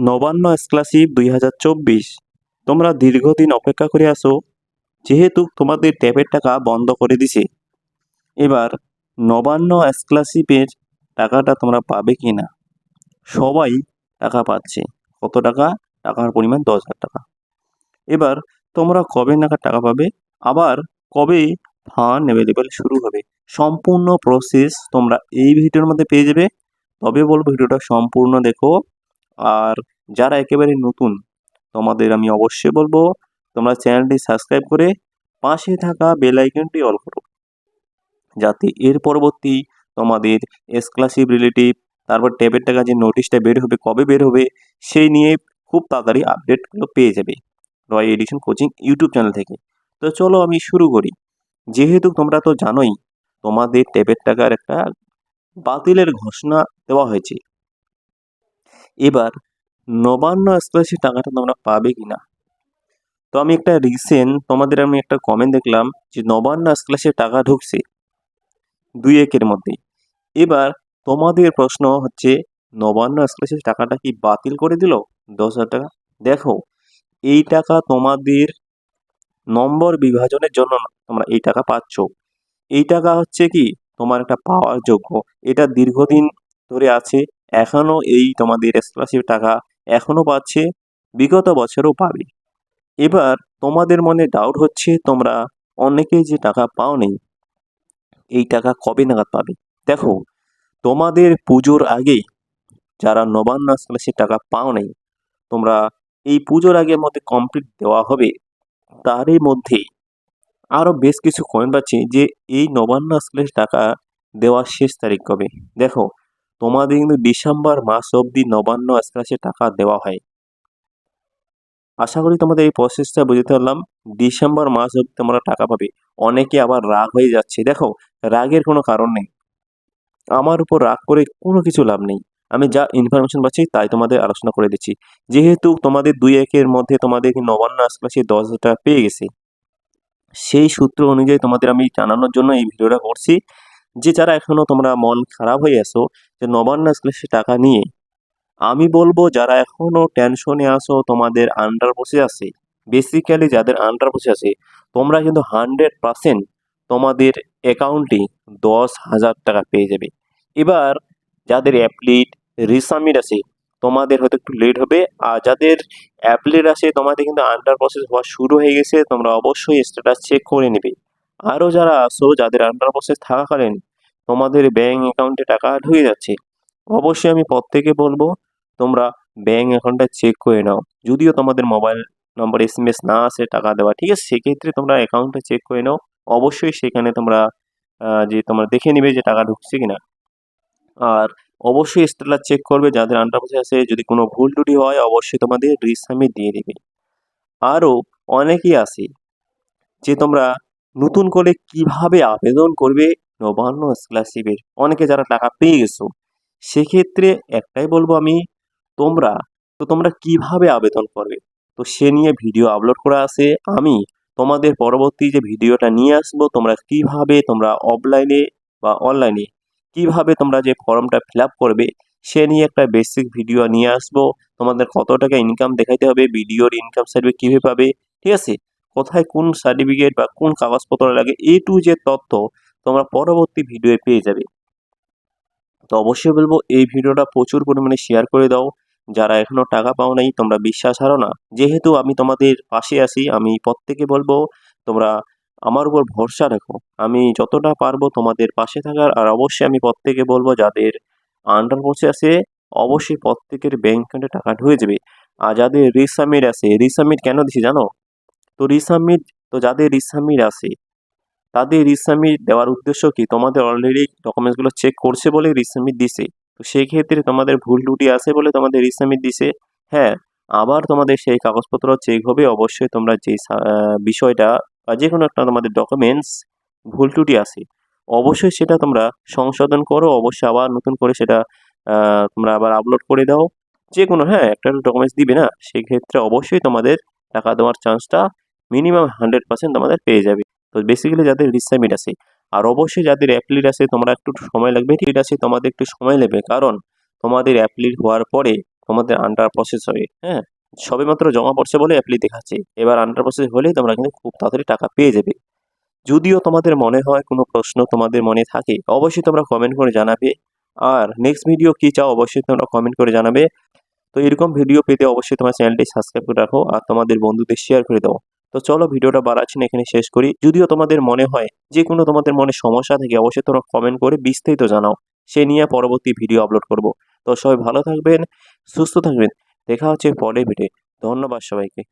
Nabanna scholarship দুই হাজার চব্বিশ। তোমরা দীর্ঘদিন অপেক্ষা করে আসো যেহেতু তোমাদের ট্যাবের টাকা বন্ধ করে দিছে। এবার নবান্ন স্কলারশিপের টাকাটা তোমরা পাবে কি না সবাই টাকা পাচ্ছে। কত টাকা? টাকার পরিমাণ দশ হাজার টাকা। এবার তোমরা কবে নাগাদ টাকা পাবে? আবার কবে ফান্ড অ্যাভেলেবেল শুরু হবে? সম্পূর্ণ প্রসেস তোমরা এই ভিডিওর মধ্যে পেয়ে যাবে। তবে বলব ভিডিওটা সম্পূর্ণ দেখো। আর যারা একেবারে নতুন, তোমাদের আমি অবশ্যই বলব, তোমরা চ্যানেলটি সাবস্ক্রাইব করে পাশে থাকা বেল আইকনটি অল করো। যাতে এর পরবর্তী তোমাদের এক্সক্লাসিভ রিলেটিভ তারপর ট্যাবের টাকা যে নোটিশটা বের হবে, কবে বের হবে, সেই নিয়ে খুব তাড়াতাড়ি আপডেটগুলো পেয়ে যাবে Roy edition coaching YouTube channel থেকে। তো চলো আমি শুরু করি। যেহেতু তোমরা তো জানোই, তোমাদের ট্যাবের টাকার একটা বাতিলের ঘোষণা দেওয়া হয়েছে। এবার নবান্ন স্কলারশিপ টাকাটা তোমরা পাবে কি না তো আমি একটা রিসেন্ট তোমাদের আমি একটা কমেন্ট দেখলাম যে নবান্ন স্কলারশিপ টাকা ঢুকছে দুই একের মধ্যে। এবার তোমাদের প্রশ্ন হচ্ছে, নবান্ন স্কলারশিপ টাকাটা কি বাতিল করে দিল? দশ হাজার টাকা? দেখো, এই টাকা তোমাদের নম্বর বিভাজনের জন্য তোমরা এই টাকা পাচ্ছ। এই টাকা হচ্ছে কি? তোমার একটা পাওয়ার যোগ্য। এটা দীর্ঘদিন ধরে আছে। এখনও এই তোমাদের স্কলারশিপ টাকা এখনও পাচ্ছে, বিগত বছরও পাবে। এবার তোমাদের মনে ডাউট হচ্ছে, তোমরা অনেকেই যে টাকা পাও নেই এই টাকা কবে নাগাদ পাবে? দেখো, তোমাদের পুজোর আগেই যারা নবান্ন স্কলারশিপ টাকা পাও নেই তোমরা এই পুজোর আগের মধ্যে কমপ্লিট দেওয়া হবে। তারই মধ্যে আরও বেশ কিছু কমেন্ট পাচ্ছি যে এই নবান্ন স্কলারশিপ টাকা দেওয়ার শেষ তারিখ কবে? দেখো তোমাদের কিন্তু ডিসেম্বর মাস অবধি নবান্ন স্কলারশিপ টাকা দেওয়া হয়। আশা করি তোমাদের এই প্রসেসটা বুঝতে পারলাম। ডিসেম্বর মাস অবধি তোমরা টাকা পাবে। অনেকে আবার রাগ হয়ে যাচ্ছে। দেখো, রাগের কোনো কারণ নেই। আমার উপর রাগ করে কোনো কিছু লাভ নেই। আমি যা ইনফরমেশন পাচ্ছি তাই তোমাদের আলোচনা করে দিচ্ছি। যেহেতু তোমাদের দুই একের মধ্যে তোমাদের নবান্ন স্কলারশিপ দশ হাজার টাকা পেয়ে গেছে, সেই সূত্র অনুযায়ী তোমাদের আমি জানানোর জন্য এই ভিডিওটা করছি। যে যারা এখনও তোমরা মন খারাপ হয়ে আসো যে নবান্ন আসলে সে টাকা নিয়ে, আমি বলব যারা এখনও টেনশনে আসো তোমাদের আন্ডার বসে আছে বেসিক্যালি যাদের আন্ডার বসে আছে, তোমরা কিন্তু হান্ড্রেড পার্সেন্ট তোমাদের অ্যাকাউন্টে দশ হাজার টাকা পেয়ে যাবে। এবার যাদের অ্যাপ্লিট রিসামিট আছে, তোমাদের হয়তো একটু লেট হবে, আর যাদের অ্যাপ্লিট আছে, তোমাদের কিন্তু আন্ডার প্রসেস হওয়া শুরু হয়ে গেছে, তোমরা অবশ্যই স্ট্যাটাস চেক করে নেবে। আরও যারা আসো যাদের আন্ডার প্রসেস থাকাকালীন তোমাদের ব্যাঙ্ক অ্যাকাউন্টে টাকা ঢুকে যাচ্ছে। অবশ্যই আমি প্রত্যেকে বলব, তোমরা ব্যাঙ্ক অ্যাকাউন্টটা চেক করে নাও। যদিও তোমাদের মোবাইল নম্বর এস না আসে টাকা দেওয়া, ঠিক আছে? সেক্ষেত্রে তোমরা অ্যাকাউন্টটা চেক করে নাও। অবশ্যই সেখানে তোমরা যে তোমরা দেখে নিবে যে টাকা ঢুকছে কিনা। আর অবশ্যই স্টেটাস চেক করবে, যাদের আন্ডার আছে। যদি কোনো ভুল ত্রুটি হয়, অবশ্যই তোমাদের রিসামিট দিয়ে দেবে। আরও অনেকেই আছে, যে তোমরা নতুন করে কীভাবে আবেদন করবে নবান্ন স্কলারশিপের অনেকে যারা টাকা পেয়ে গেছো, সেক্ষেত্রে একটাই বলব আমি, তোমরা, তো তোমরা কীভাবে আবেদন করবে? তো সে নিয়ে ভিডিও আপলোড করা আছে, আমি তোমাদের পরবর্তী যে ভিডিওটা নিয়ে আসব, তোমরা কীভাবে তোমরা অফলাইনে বা অনলাইনে কীভাবে তোমরা যে ফর্মটা ফিল করবে, সে নিয়ে একটা বেসিক ভিডিও নিয়ে আসব। তোমাদের কত টাকা ইনকাম দেখাইতে হবে ভিডিওর ইনকাম সার্টিফিকেট কীভাবে পাবে, ঠিক আছে? কোথায় কোন সার্টিফিকেট বা কোন কাগজপত্র লাগে এ টু যে তথ্য তোমরা পরবর্তী ভিডিও পেয়ে যাবে। তো অবশ্যই বলব, এই ভিডিওটা প্রচুর পরিমাণে শেয়ার করে দাও। যারা এখনও টাকা পাও নাই, তোমরা বিশ্বাস হারো না। যেহেতু আমি তোমাদের পাশে আছি, আমি প্রত্যেকে বলব, তোমরা আমার উপর ভরসা রাখো। আমি যতটা পারব তোমাদের পাশে থাকার, আর অবশ্যই আমি প্রত্যেকে বলব, যাদের আন্ডার বসে আছে, অবশ্যই প্রত্যেকের ব্যাংক অ্যাকাউন্টে টাকা ঢুকে যাবে। আর যাদের রিসামিট আছে রিসামিট কেন দিছি জানো? তো রিসামিট তো যাদের রিসামিট আছে তাদের রিসামিট দেওয়ার উদ্দেশ্য কি? তোমাদের অলরেডি ডকুমেন্টসগুলো চেক করছে বলে রিসামিট দিছে। তো সেই ক্ষেত্রে তোমাদের ভুল ত্রুটি আছে বলে তোমাদের রিসামিট দিছে। হ্যাঁ আবার তোমাদের সেই কাগজপত্র চেক হবে। অবশ্যই তোমরা যে বিষয়টা বা যে কোনো একটা তোমাদের ডকুমেন্টস ভুল ত্রুটি আছে, অবশ্যই সেটা তোমরা সংশোধন করো। অবশ্যই আবার নতুন করে সেটা তোমরা আবার আপলোড করে দাও। যে কোনো হ্যাঁ একটা ডকুমেন্টস দিবে না। সেক্ষেত্রে অবশ্যই তোমাদের টাকা দেওয়ার চান্সটা মিনিমাম হান্ড্রেড পার্সেন্ট তোমাদের পেয়ে যাবে। তো বেসিক্যালি যাদের রিসামিট আছে, আর অবশ্যই যাদের অ্যাপ্লিট আছে, তোমরা একটু সময় লাগবে। ঠিক আছে, তোমাদের একটু সময় লাগবে, কারণ তোমাদের অ্যাপ্লিট হওয়ার পরে তোমাদের আন্ডার প্রসেস হবে হ্যাঁ? সবেমাত্র জমা পড়ছে বলে অ্যাপ্লি দেখাচ্ছে। এবার আন্ডার প্রসেস হলেই তোমরা কিন্তু খুব তাড়াতাড়ি টাকা পেয়ে যাবে। যদিও তোমাদের মনে হয় কোনো প্রশ্ন তোমাদের মনে থাকে, অবশ্যই তোমরা কমেন্ট করে জানাবে। আর নেক্সট ভিডিও কী চাও, অবশ্যই তোমরা কমেন্ট করে জানাবে। তো এরকম ভিডিও পেতে অবশ্যই তোমার চ্যানেলটি সাবস্ক্রাইব করে রাখো, আর তোমাদের বন্ধুদের শেয়ার করে দাও। তো চলো ভিডিওটা বাড়াচ্ছি না এখানে শেষ করি। যদিও তোমাদের মনে হয় যে কোনো তোমাদের মনে সমস্যা থাকে, অবশ্যই তোমরা কমেন্ট করে বিস্তারিত জানাও। সে নিয়ে পরবর্তী ভিডিও আপলোড করব। তো সবাই ভালো থাকবেন, সুস্থ থাকবেন। দেখা হচ্ছে পরে ভিডিও ধন্যবাদ সবাইকে।